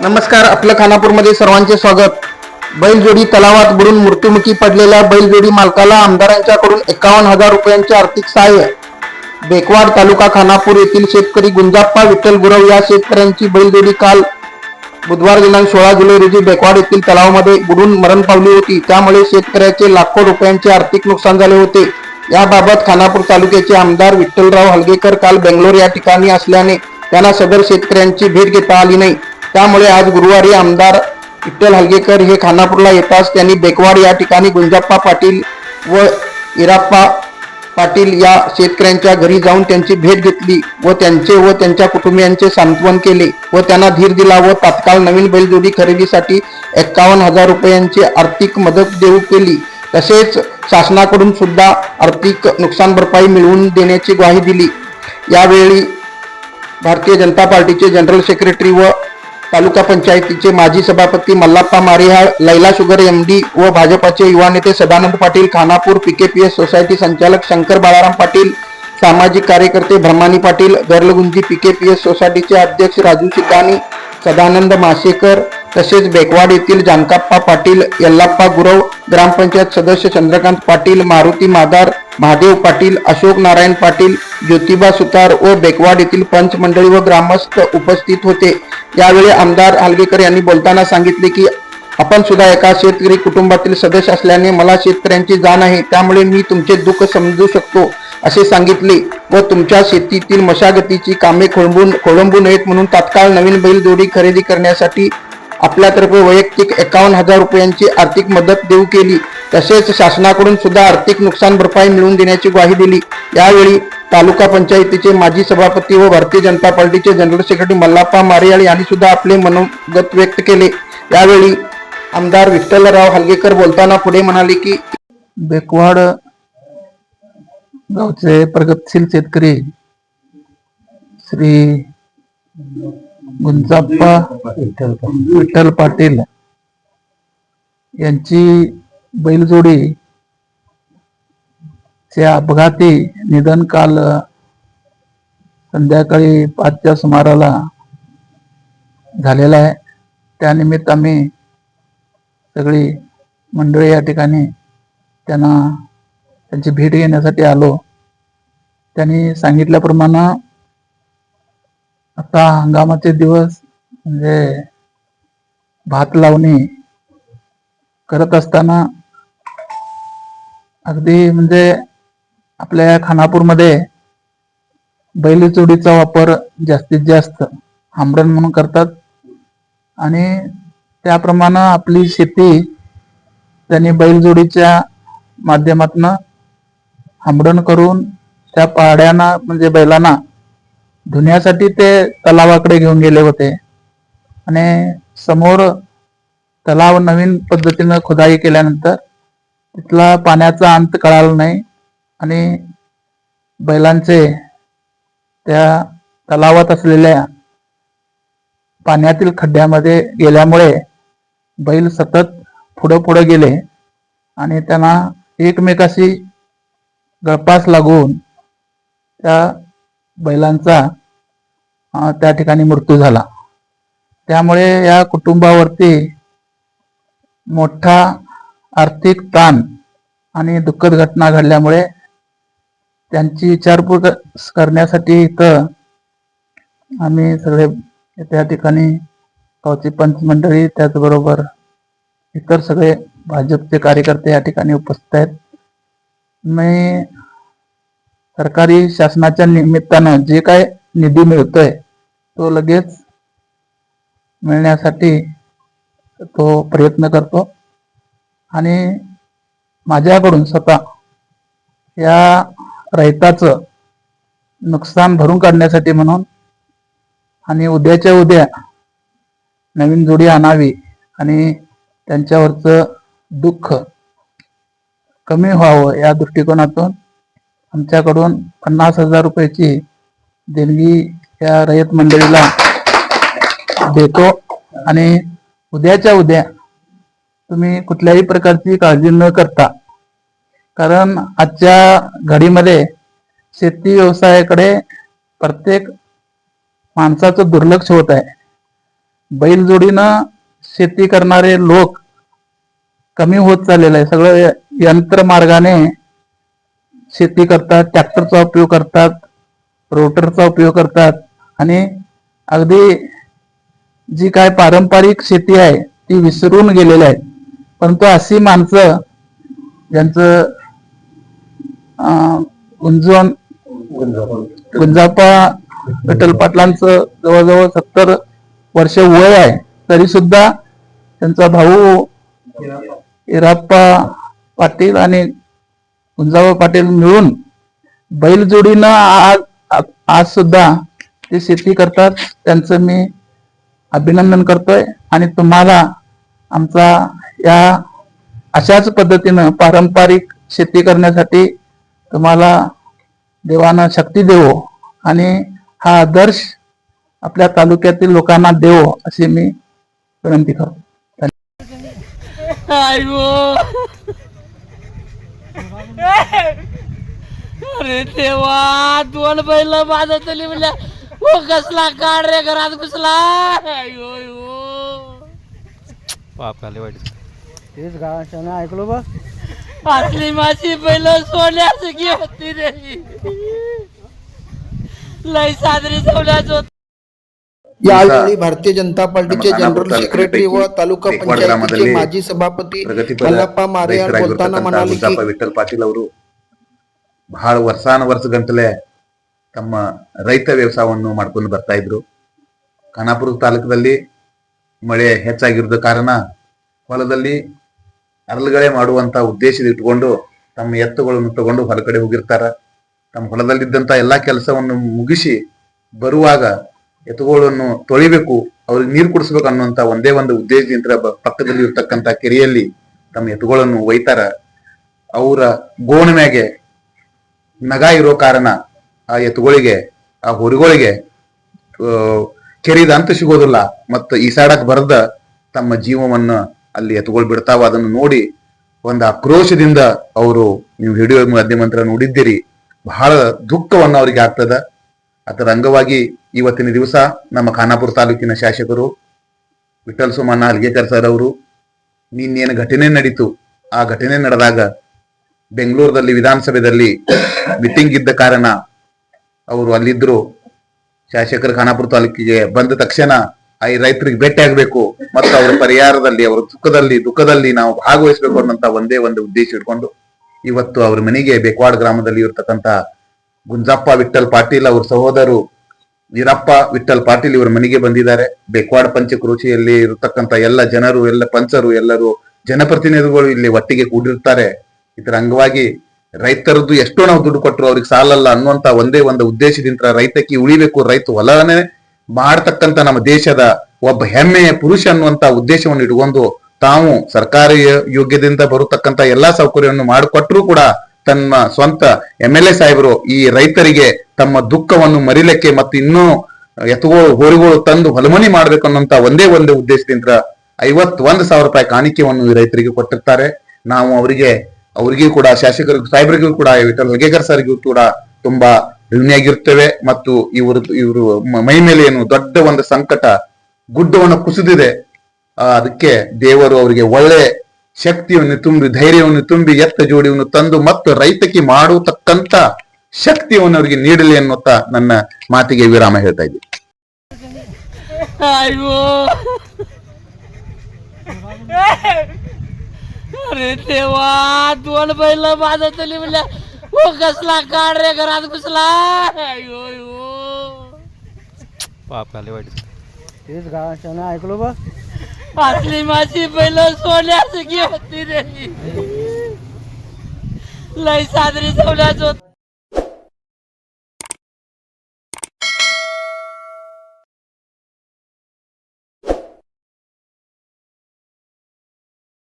नमस्कार आपलं खानापूरमध्ये सर्वांचे स्वागत. बैलजोडी तलावात बुडून मृत्युमुखी पडलेल्या बैलजोडी मालकाला आमदारांच्याकडून एकावन्न हजार रुपयांचे आर्थिक सहाय्य. बेकवाड तालुका खानापूर येथील शेतकरी गुंजाप्पा विठ्ठल गुरव या शेतकऱ्यांची बैलजोडी काल बुधवार दिनांक सोळा जुलै रोजी बेकवाड येथील तलावामध्ये बुडून मरण पावली होती. त्यामुळे शेतकऱ्याचे लाखो रुपयांचे आर्थिक नुकसान झाले होते. याबाबत खानापूर तालुक्याचे आमदार विठ्ठलराव हलगेकर काल बेंगलोर या ठिकाणी असल्याने त्यांना सदर शेतकऱ्यांची भेट घेता आली नाही. त्यामुळे आज गुरुवारी आमदार विठ्ठल हलगेकर हे खानापूरला येताच त्यांनी बेकवाड या ठिकाणी गुंजाप्पा पाटील व इराप्पा पाटील या शेतकऱ्यांच्या घरी जाऊन त्यांची भेट घेतली व त्यांचे व त्यांच्या कुटुंबियांचे सांत्वन केले व त्यांना धीर दिला व तात्काळ नवीन बैलजोडी खरेदीसाठी एक्कावन्न हजार रुपयांची आर्थिक मदत देऊ केली. तसेच शासनाकडून सुद्धा आर्थिक नुकसान भरपाई मिळवून देण्याची ग्वाही दिली. यावेळी भारतीय जनता पार्टीचे जनरल सेक्रेटरी व तालुका पंचायतीचे माजी सभापती मल्लाप्पा मारिहाळ लैला शुगर एमडी व भाजपाचे युवा नेते सदानंद पाटील खानापूर पीकेपीएस सोसायटी संचालक शंकर बाळाराम पाटील सामाजिक कार्यकर्ते भ्रमानी पाटील गर्लगुंजी पीकेपीएस सोसायटीचे अध्यक्ष राजू सिद्धानी सदानंद मासेकर तसेच बेकवाड येथील जानकाप्पा पाटील यल्लाप्पा गुरव ग्रामपंचायत सदस्य चंद्रकांत पाटील मारुती मादार महादेव पाटील अशोक नारायण पाटील ज्योतिबा सुतार व बेकवाड येथील पंच मंडळी व ग्रामस्थ उपस्थित होते. यावेळी आमदार हालगेकर यांनी बोलताना सांगितले की आपण सुद्धा एका शेतकरी कुटुंबातील सदस्य असल्याने मला शेतकऱ्यांची जाण आहे त्यामुळे मी तुमचे दुःख समजू शकतो असे सांगितले व तुमच्या शेतीतील मशागतीची कामे खोळंबून खोळंबू नयेत म्हणून तात्काळ नवीन बैलजोडी खरेदी करण्यासाठी आपल्यातर्फे वैयक्तिक एकावन्न हजार रुपयांची आर्थिक मदत देऊ केली. तसेच शासनाकडून सुद्धा आर्थिक नुकसान भरपाई मिळवून देण्याची ग्वाही दिली. यावेळी तालुका पंचायतीचे माजी सभापती व भारतीय जनता पार्टीचे जनरल सेक्रेटरी मल्लाप्पा मारियाळ यांनी सुद्धा आपले मनोगत व्यक्त केले. यावेळी आमदार विठ्ठलराव हलगेकर बोलताना पुढे म्हणाले की बेकवाड गावचे प्रगतशील शेतकरी श्री गुंजाप्पा विठ्ठल पाटील यांची बैलजोडी चे अपघाती निधन काल संध्याकाळी पाचच्या सुमाराला झालेला आहे. त्यानिमित्त आम्ही सगळी मंडळी या ठिकाणी त्यांना त्यांची भेट घेण्यासाठी आलो. त्यांनी सांगितल्याप्रमाणे आता हंगामाचे दिवस म्हणजे भात लावणी करत असताना अगदी म्हणजे आपल्या या खानापूरमध्ये बैलचोडीचा वापर जास्तीत जास्त आमरण म्हणून करतात. आणि त्याप्रमाणे आपली शेती त्यांनी बैलजोडीच्या माध्यमातून आमरण करून त्या पाड्यांना म्हणजे बैलांना धुण्यासाठी ते तलावाकडे घेऊन गेले होते. आणि समोर तलाव नवीन पद्धतीनं खुदाई केल्यानंतर तिथला पाण्याचा अंत कळाला नाही. आणि बैलांचे त्या तलावात असलेल्या पाण्यातील खड्ड्यामध्ये गेल्यामुळे बैल सतत पुढं पुढं गेले आणि त्यांना एकमेकाशी गळपास लागून त्या बैलांचा त्या ठिकाणी मृत्यू झाला. त्यामुळे या कुटुंबावरती मोठा आर्थिक ताण आणि दुःखद घटना घडल्यामुळे त्यांची विचारपूर करण्यासाठी इथं आम्ही सगळे त्या ठिकाणी गावची पंच मंडळी त्याचबरोबर इतर सगळे भाजपचे कार्यकर्ते या ठिकाणी उपस्थित आहेत. मी सरकारी शासनाच्या निमित्तानं जे काय निधी मिळतोय तो लगेच मिळण्यासाठी तो प्रयत्न करतो. आणि माझ्याकडून स्वतः या रहिताचं नुकसान भरून काढण्यासाठी म्हणून आणि उद्याच्या उद्या नवीन जोडी आणावी आणि त्यांच्यावरचं दुःख कमी व्हावं या दृष्टिकोनातून आमच्याकडून पन्नास हजार रुपयाची देणगी या रयत मंडळीला देतो. आणि उद्याच्या उद्या तुम्ही कुठल्याही प्रकारची काळजी न करता कारण आजच्या घडीमध्ये शेती व्यवसायाकडे प्रत्येक माणसाचं दुर्लक्ष होत आहे. बैलजोडीनं शेती करणारे लोक कमी होत चाललेलं आहे. सगळं य- यंत्रमार्गाने शेती करतात ट्रॅक्टरचा उपयोग करतात रोटरचा उपयोग करतात आणि अगदी जी काय पारंपरिक शेती आहे ती विसरून गेलेली आहे परंतु अशी माणसं ज्यांचं अं, गुंजवण गुंजापा विठ्ठल पाटलांचं जवळजवळ सत्तर वर्ष वय आहे तरी सुद्धा त्यांचा भाऊ इराप्पा पाटील आणि गुंजाबा पाटील मिळून बैलजोडीनं आज- आज सुद्धा ते शेती करतात. त्यांचं मी अभिनंदन करतोय. आणि तुम्हाला आमचा या अशाच पद्धतीनं पारंपरिक शेती करण्यासाठी तुम्हाला देवानं शक्ती देवो आणि हा आदर्श आपल्या तालुक्यातील लोकांना देवो अशी मी विनंती करतो. आयो अरे देवा दोन बैल माझं तरी म्हणल्या हो कसला काढ रे घरात घुसला. झाले वाईट. तेच गावाच्या ऐकलो बा. असली माझी बैल सोन्याची होती रे लय साजरी सोन्याच होत यावेळी भारतीय जनता पार्टीचे ನಮ್ಮ जनरल खानापूर सेक्रेटरी व तालुक्यापैकी तालुका बेकवाड पंचायतीचे ಗ್ರಾಮದಲ್ಲಿ ಮಾಜಿ ಸಭಾಪತಿ ಪ್ರಗತಿಪರ ಮಲ್ಲಪ್ಪ ಮಾರಿಯಾರ್ बोलताना ರೈತರಾಗಿರ್ತಕ್ಕಂಥ म्हणाले की ಗುಂಜಪ್ಪ ವಿಠಲ್ ಪಾಟೀಲ್ ಅವರು ಬಹಳ ವರ್ಷಾನ ವರ್ಷ ಗಂಟಲೆ ತಮ್ಮ ರೈತ ವ್ಯವಸಾಯವನ್ನು ಮಾಡ್ಕೊಂಡು ಬರ್ತಾ ಇದ್ರು ಖಾನಾಪುರ ತಾಲೂಕದಲ್ಲಿ ಮಳೆ ಹೆಚ್ಚಾಗಿರೋದ ಕಾರಣ ಹೊಲದಲ್ಲಿ ಅರಳುಗಳೆ ಮಾಡುವಂತ ಉದ್ದೇಶದ ಇಟ್ಕೊಂಡು ತಮ್ಮ ಎತ್ತುಗಳನ್ನು ತಗೊಂಡು ಹೊರಗಡೆ ಹೋಗಿರ್ತಾರ. ತಮ್ಮ ಹೊಲದಲ್ಲಿದ್ದಂತ ಎಲ್ಲಾ ಕೆಲಸವನ್ನು ಮುಗಿಸಿ ಬರುವಾಗ ಎತ್ತುಗಳನ್ನು ತೊಳಿಬೇಕು, ಅವ್ರಿಗೆ ನೀರು ಕುಡಿಸ್ಬೇಕು ಅನ್ನುವಂತ ಒಂದೇ ಒಂದು ಉದ್ದೇಶದಿಂದ ಪಕ್ಕದಲ್ಲಿ ಇರ್ತಕ್ಕಂತ ಕೆರೆಯಲ್ಲಿ ತಮ್ಮ ಎತ್ತುಗಳನ್ನು ಒಯ್ತಾರ. ಅವರ ಗೋಣ ಮ್ಯಾಗೆ ನಗ ಇರೋ ಕಾರಣ ಆ ಎತ್ತುಗಳಿಗೆ, ಆ ಹೊರಿಗಳಿಗೆ ಕೆರಿದ ಅಂತ ಸಿಗೋದಿಲ್ಲ. ಮತ್ತು ಈಸಾಡಕ್ ಬರದ ತಮ್ಮ ಜೀವವನ್ನ ಅಲ್ಲಿ ಎತ್ತುಗಳು ಬಿಡ್ತಾವ ಅದನ್ನು ನೋಡಿ ಒಂದು ಆಕ್ರೋಶದಿಂದ ಅವರು ನೀವು ವಿಡಿಯೋ ಮಾಧ್ಯಮಂತ್ರ ನೋಡಿದ್ದೀರಿ. ಬಹಳ ದುಃಖವನ್ನು ಅವರಿಗೆ ಆಗ್ತದ. ಅದರ ಅಂಗವಾಗಿ ಇವತ್ತಿನ ದಿವಸ ನಮ್ಮ ಖಾನಾಪುರ ತಾಲೂಕಿನ ಶಾಸಕರು ವಿಠಲ್ ಸೋಮಣ್ಣ ಅಲ್ಗೇಕರ್ ಸರ್ ಅವರು ನಿನ್ನೇನು ಘಟನೆ ನಡೀತು. ಆ ಘಟನೆ ನಡೆದಾಗ ಬೆಂಗಳೂರದಲ್ಲಿ ವಿಧಾನಸಭೆಯಲ್ಲಿ ಮೀಟಿಂಗ್ ಇದ್ದ ಕಾರಣ ಅವರು ಅಲ್ಲಿದ್ದರು ಶಾಸಕರು ಖಾನಾಪುರ ತಾಲೂಕಿಗೆ ಬಂದ ತಕ್ಷಣ ಈ ರೈತರಿಗೆ ಭೇಟಿ ಆಗ್ಬೇಕು. ಮತ್ತು ಅವರ ಪರಿಹಾರದಲ್ಲಿ, ಅವರ ಸುಖದಲ್ಲಿ ದುಃಖದಲ್ಲಿ ನಾವು ಭಾಗವಹಿಸಬೇಕು ಅನ್ನೋಂತ ಒಂದೇ ಒಂದು ಉದ್ದೇಶ ಇಟ್ಕೊಂಡು ಇವತ್ತು ಅವ್ರ ಮನೆಗೆ ಬೇಕ್ವಾಡ್ ಗ್ರಾಮದಲ್ಲಿ ಇರ್ತಕ್ಕಂತ ಗುಂಜಪ್ಪ ವಿಠಲ್ ಪಾಟೀಲ್ ಅವ್ರ ಸಹೋದರು ವೀರಪ್ಪ ವಿಠಲ್ ಪಾಟೀಲ್ ಇವರ ಮನೆಗೆ ಬಂದಿದ್ದಾರೆ. ಬೇಕ್ವಾಡ್ ಪಂಚಕೃಷಿಯಲ್ಲಿ ಇರತಕ್ಕಂತ ಎಲ್ಲ ಜನರು, ಎಲ್ಲ ಪಂಚರು, ಎಲ್ಲರೂ ಜನಪ್ರತಿನಿಧಿಗಳು ಇಲ್ಲಿ ಒಟ್ಟಿಗೆ ಕೂಡಿರ್ತಾರೆ. ಇದರ ಅಂಗವಾಗಿ ರೈತರದ್ದು ಎಷ್ಟೋ ನಾವು ದುಡ್ಡು ಕೊಟ್ಟರು ಅವ್ರಿಗೆ ಸಾಲಲ್ಲ ಅನ್ನುವಂತ ಒಂದೇ ಒಂದು ಉದ್ದೇಶದಿಂದ ರೈತಕ್ಕೆ ಉಳಿಬೇಕು. ರೈತ ಹೊಲನೇ ಮಾಡ್ತಕ್ಕಂತ ನಮ್ಮ ದೇಶದ ಒಬ್ಬ ಹೆಮ್ಮೆಯ ಪುರುಷ ಅನ್ನುವಂತ ಉದ್ದೇಶವನ್ನು ಇಟ್ಕೊಂಡು ತಾವು ಸರ್ಕಾರಿ ಯೋಗ್ಯದಿಂದ ಬರತಕ್ಕಂತ ಎಲ್ಲಾ ಸೌಕರ್ಯವನ್ನು ಮಾಡಿಕೊಟ್ರು ಕೂಡ ತನ್ನ ಸ್ವಂತ ಎಂ ಎಲ್ ಎ ಸಾಹೇಬರು ಈ ರೈತರಿಗೆ ತಮ್ಮ ದುಃಖವನ್ನು ಮರಿಲಿಕ್ಕೆ ಮತ್ತು ಇನ್ನೂ ಎತ್ತುಗಳು ಹೋರಿಗಳು ತಂದು ಹೊಲಮನಿ ಮಾಡಬೇಕು ಅನ್ನೋಂತ ಒಂದೇ ಒಂದು ಉದ್ದೇಶದಿಂದ ಐವತ್ತೊಂದು ಸಾವಿರ ರೂಪಾಯಿ ಕಾಣಿಕೆಯನ್ನು ಈ ರೈತರಿಗೆ ಕೊಟ್ಟಿರ್ತಾರೆ. ನಾವು ಅವರಿಗೆ, ಅವರಿಗೂ ಕೂಡ, ಶಾಸಕರಿಗೂ, ಸಾಹೇಬರಿಗೂ ಕೂಡ, ವಿಠಲ್ ಹಲ್ಗೇಕರ್ ಸರ್ಗೂ ಕೂಡ ತುಂಬಾ ಋಣಿಯಾಗಿರ್ತೇವೆ ಮತ್ತು ಇವರು ಇವರು ಮ- ಮೈ ಮೇಲೆ ಏನು ದೊಡ್ಡ ಒಂದು ಸಂಕಟ ಗುಡ್ಡವನ್ನು ಕುಸಿದಿದೆ ಆ, ಅದಕ್ಕೆ ದೇವರು ಅವರಿಗೆ ಒಳ್ಳೆ ಶಕ್ತಿಯನ್ನು ತುಂಬಿ ಧೈರ್ಯವನ್ನು ತುಂಬಿ ಎತ್ತ ಜೋಡಿಯನ್ನು ತಂದು ಮತ್ತು ರೈತಕ್ಕೆ ಮಾಡತಕ್ಕಂತ ಶಕ್ತಿಯನ್ನು ಅವರಿಗೆ ನೀಡಲಿ ಅನ್ನುತ್ತಾ ನನ್ನ ಮಾತಿಗೆ ವಿರಾಮ ಹೇಳ್ತಾ ಇದ್ದೀನಿ आयो अरे देवा दोन बैल माझं तरी म्हणल्या हो कसला काढ रे घरात घुसला. आयो आयो पाप झाले वाईट तेच गावाच्या ऐकलो बा. असली माझी बैल सोन्याची होती रे लय साजरी सोन्याच होत